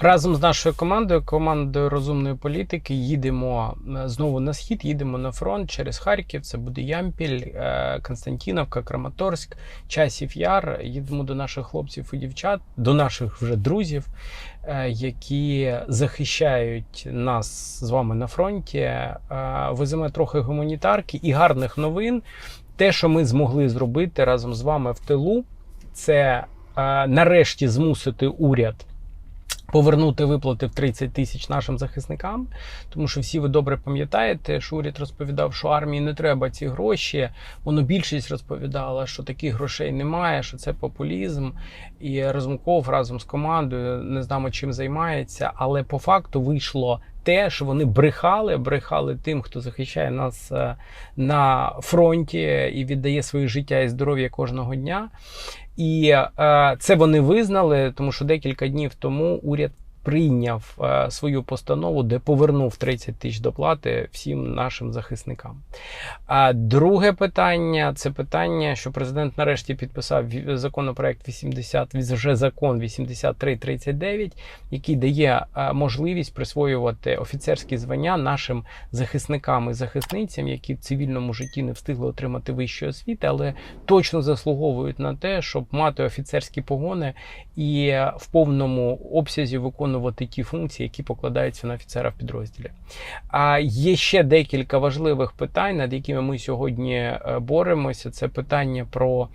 Разом з нашою командою, командою розумної політики, їдемо е, знову на схід, їдемо на фронт через Харків. Це буде Ямпіль, е, Константіновка, Краматорськ, Часів Яр. Їдемо до наших хлопців і дівчат, до наших вже друзів, е, які захищають нас з вами на фронті. Веземо трохи гуманітарки і гарних новин. Те, що ми змогли зробити разом з вами в тилу, це нарешті змусити уряд. Повернути виплати в 30 тисяч нашим захисникам, тому що всі ви добре пам'ятаєте, що уряд розповідав, що армії не треба ці гроші. Воно більшість розповідала, що таких грошей немає, що це популізм. І Разумков разом з командою не знаємо, чим займається, але по факту вийшло те, що вони брехали, брехали тим, хто захищає нас е, на фронті і віддає своє життя і здоров'я кожного дня. І е, це вони визнали, тому що декілька днів тому уряд прийняв е, свою постанову, де повернув 30 тисяч доплати всім нашим захисникам. А друге питання це питання, що президент нарешті підписав законопроект 80, вже закон 8339, який дає е, можливість присвоювати офіцерські звання нашим захисникам і захисницям, які в цивільному житті не встигли отримати вищу освіти, але точно заслуговують на те, щоб мати офіцерські погони і в повному обсязі виконувати ті функції, які покладаються на офіцера в підрозділі. А є ще декілька важливих питань, над якими ми сьогодні е, боремося. Це питання про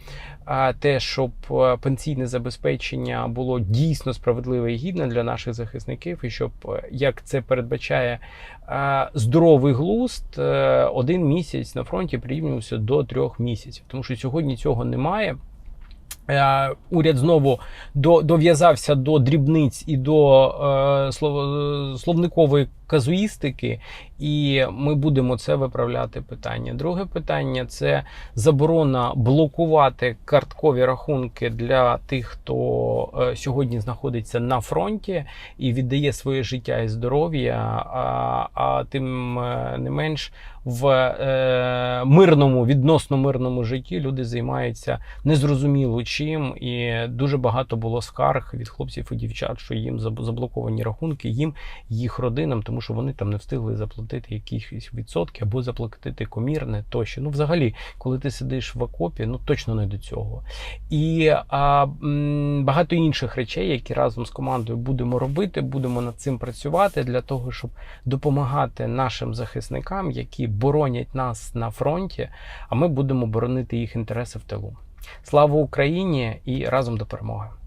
те, щоб е, пенсійне забезпечення було дійсно справедливе і гідне для наших захисників, і щоб, е, як це передбачає здоровий глузд, один місяць на фронті прирівнювався до трьох місяців, тому що сьогодні цього немає. Е, Уряд знову до, дов'язався до дрібниць і до е, слов, словникової казуїстики, і ми будемо це виправляти питання. Друге питання це заборона блокувати карткові рахунки для тих, хто е, сьогодні знаходиться на фронті і віддає своє життя і здоров'я, а, а тим е, не менш в е, мирному, відносно мирному житті люди займаються незрозуміло чим, і дуже багато було скарг від хлопців і дівчат, що їм заблоковані рахунки, їм, їх родинам, тому що вони там не встигли заплатити якісь відсотки або заплатити комірне тощо. Ну, взагалі, коли ти сидиш в окопі, ну точно не до цього. І а, багато інших речей, які разом з командою будемо робити, будемо над цим працювати для того, щоб допомагати нашим захисникам, які боронять нас на фронті, а ми будемо боронити їх інтереси в тилу. Слава Україні і разом до перемоги!